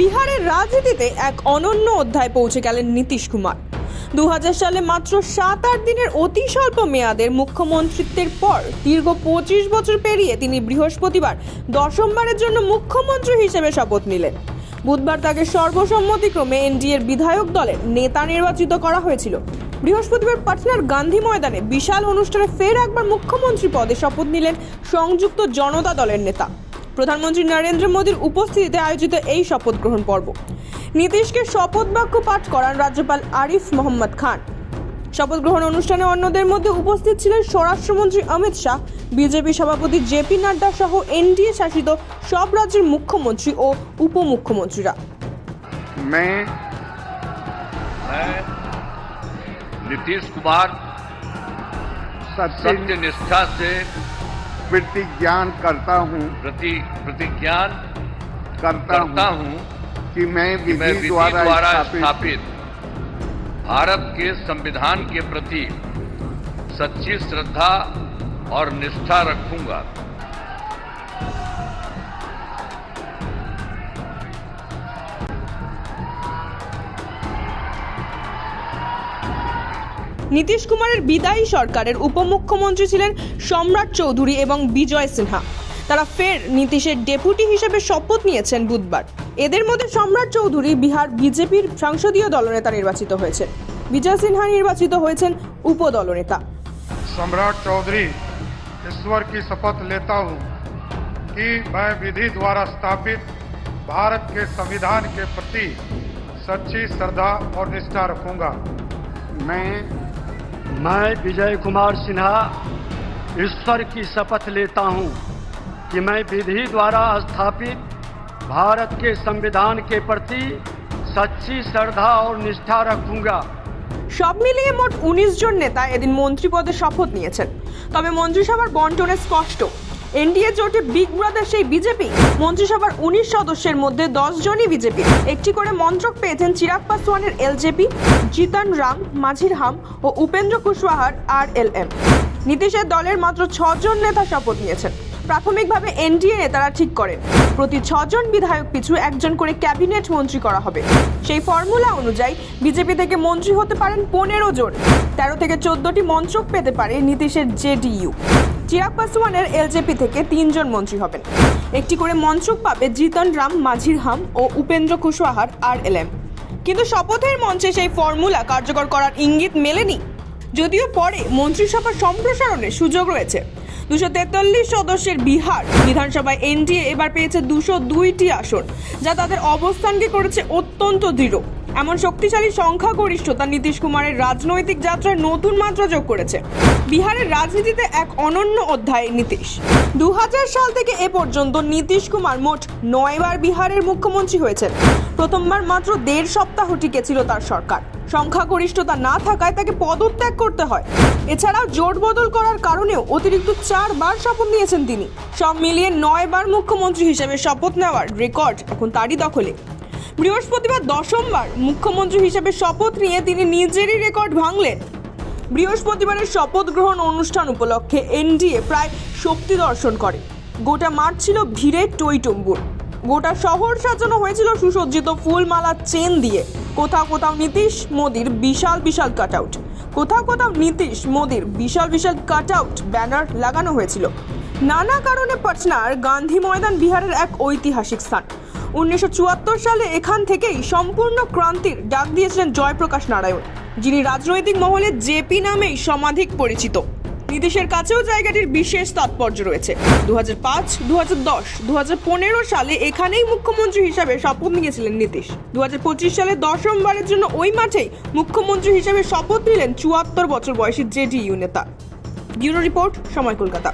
বিহারের রাজনীতিতে এক অনন্য অধ্যায় পৌঁছে গেলেন নীতিশ কুমার। দু হাজার সালে মাত্র সাত আট দিনের অতি স্বল্প মেয়াদের মুখ্যমন্ত্রিত্বের পর দীর্ঘ পঁচিশ বছর পেরিয়ে তিনি বৃহস্পতিবার দশমবারের জন্য মুখ্যমন্ত্রী হিসেবে শপথ নিলেন। বুধবার তাকে সর্বসম্মতিক্রমে এনডিএর বিধায়ক দলের নেতা নির্বাচিত করা হয়েছিল। বৃহস্পতিবার পাটনার গান্ধী ময়দানে বিশাল অনুষ্ঠানে ফের একবার মুখ্যমন্ত্রী পদে শপথ নিলেন সংযুক্ত জনতা দলের নেতা। প্রধানমন্ত্রী নরেন্দ্র মোদীর উপস্থিতিতে আয়োজিত এই শপথ গ্রহণ পর্ব নীতিশকে শপথ বাক্য পাঠ করান রাজ্যপাল আরিফ মোহাম্মদ খান শপথ গ্রহণ অনুষ্ঠানে অন্যদের মধ্যে উপস্থিত ছিলেন স্বরাষ্ট্রমন্ত্রী অমিত শাহ বিজেপি সভাপতি জেপি নাড্ডা সহ এনডিএ শাসিত সব রাজ্যের মুখ্যমন্ত্রী ও উপমুখ্যমন্ত্রীরা मैं मैं नीतीश कुमार सत्य सत्य निष्ठा से प्रतिज्ञान करता हूँ। प्रति प्रतिज्ञान करता, करता हूँ कि मैं विधि द्वारा, स्थापित भारत के संविधान के प्रति सच्ची श्रद्धा और निष्ठा रखूँगा। নীতিশ কুমারের বিদায়ী সরকারের উপমুখ্যমন্ত্রী ছিলেন সম্রাট চৌধুরী এবং বিজয় সিনহা তারা ফের নীতিশের ডেপুটি হিসেবে শপথ নিয়েছেন বুধবার এদের মধ্যে সম্রাট চৌধুরী বিহার বিজেপির সংসদীয় দলনেতা নির্বাচিত হয়েছেন বিজয় সিনহা নির্বাচিত হয়েছেন উপদলনেতা सम्राट चौधरी ईश्वर की शपथ लेता हूं कि मैं विधि द्वारा स्थापित भारत के संविधान के प्रति सच्ची श्रद्धा और निष्ठा रखूंगा मैं मैं विजय कुमार सिन्हा ईश्वर की शपथ लेता हूं कि मैं विधि द्वारा स्थापित भारत के संविधान के प्रति सच्ची श्रद्धा और निष्ठा रखूंगा সব মিলিয়ে মোট উনিশ জন নেতা এদিন মন্ত্রী পদে শপথ নিয়েছেন তবে মন্ত্রিসভার বন্টনে স্পষ্ট এনডিএ জোটে বিগ ব্রাদার সেই বিজেপি, মন্ত্রিসভার উনিশ সদস্যের মধ্যে দশ জনই বিজেপি। একটি করে মন্ত্রক পেয়েছেন চিরাগ পাসওয়ানের এলজেপি, জিতান রাম, মাঝির হাম ও উপেন্দ্র কুশওয়াহার আর এল এম নীতিশের দলের মাত্র ছজন নেতা শপথ নিয়েছেন। প্রাথমিকভাবে এনডিএ নেতারা ঠিক করেন প্রতি ছজন বিধায়ক পিছু একজন করে ক্যাবিনেট মন্ত্রী করা হবে। সেই ফর্মুলা অনুযায়ী বিজেপি থেকে মন্ত্রী হতে পারেন পনেরো জন। তেরো থেকে চোদ্দটি মন্ত্রক পেতে পারে নীতিশের জেডিইউ। চিরাগ পাসওয়ানের এলজেপি থেকে তিনজন মন্ত্রী হবেন। একটি করে মন্ত্রক পাবে জিতন রাম, মাঝির হাম ও উপেন্দ্র কুশওয়াহার, আর এল এম। কিন্তু শপথের মঞ্চে সেই ফর্মুলা কার্যকর করার ইঙ্গিত মেলেনি। যদিও পরে মন্ত্রিসভা সম্প্রসারণের সুযোগ রয়েছে। দুশো তেতাল্লিশ সদস্যের বিহার বিধানসভায় এনডিএ এবার পেয়েছে দুশো দুইটি আসন, যা তাদের অবস্থানকে করেছে অত্যন্ত দৃঢ়। এমন শক্তিশালী সংখ্যাগরিষ্ঠতা নীতিশ কুমারের রাজনৈতিক যাত্রায় নতুন মাত্রা যোগ করেছে। বিহারের রাজনীতিতে এক অনন্য অধ্যায়, নীতিশ। দু হাজার সাল থেকে এ পর্যন্ত নীতিশ কুমার মোট নয়বার বিহারের মুখ্যমন্ত্রী হয়েছেন। প্রথমবার মাত্র দেড় সপ্তাহ টিকে ছিল তার সরকার। সংখ্যাগরিষ্ঠতা না থাকায় তাকে পদত্যাগ করতে হয়। এছাড়াও জোট বদল করার কারণেও অতিরিক্ত চারবার শপথ নিয়েছেন তিনি। সব মিলিয়ে নয়বার মুখ্যমন্ত্রী হিসেবে শপথ নেওয়ার রেকর্ড এখন তারই দখলে। বৃহস্পতিবার দশমবার মুখ্যমন্ত্রী হিসেবে শপথ নিয়ে তিনি নিজেরই রেকর্ড ভাঙলেন। বৃহস্পতিবারের শপথ গ্রহণ অনুষ্ঠান উপলক্ষে এনডিএ প্রায় শক্তি দর্শন করে। গোটা মাঠ ছিল ভিড়ে টইটম্বুর। গোটা শহর সাজানো হয়েছিল সুসজ্জিত ফুলমালা, চেন দিয়ে। কোথাও কোথাও নীতিশ মোদির বিশাল বিশাল কাট আউট কোথাও কোথাও নীতিশ মোদির বিশাল বিশাল কাট আউট ব্যানার লাগানো হয়েছিল। নানা কারণে পাটনার গান্ধী ময়দান বিহারের এক ঐতিহাসিক স্থান। উনিশশো চুয়াত্তর সালে এখান থেকেই সম্পূর্ণ ক্রান্তির ডাক দিয়েছিলেন জয়প্রকাশ নারায়ণ, যিনি রাজনৈতিক মহলে জেপি নামেই সমাধিক পরিচিত। নীতিশের কাছেও জায়গাটির বিশেষ তাৎপর্য রয়েছে। দু হাজার পাঁচ দশ পনেরো সালে এখানেই মুখ্যমন্ত্রী হিসাবে শপথ নিয়েছিলেন নীতিশ। দু পঁচিশ সালে দশমবারের জন্য ওই মাঠেই মুখ্যমন্ত্রী হিসাবে শপথ নিলেন চুয়াত্তর বছর বয়সী জেডিইউ নেতা। ব্যুরো রিপোর্ট, সময় কলকাতা।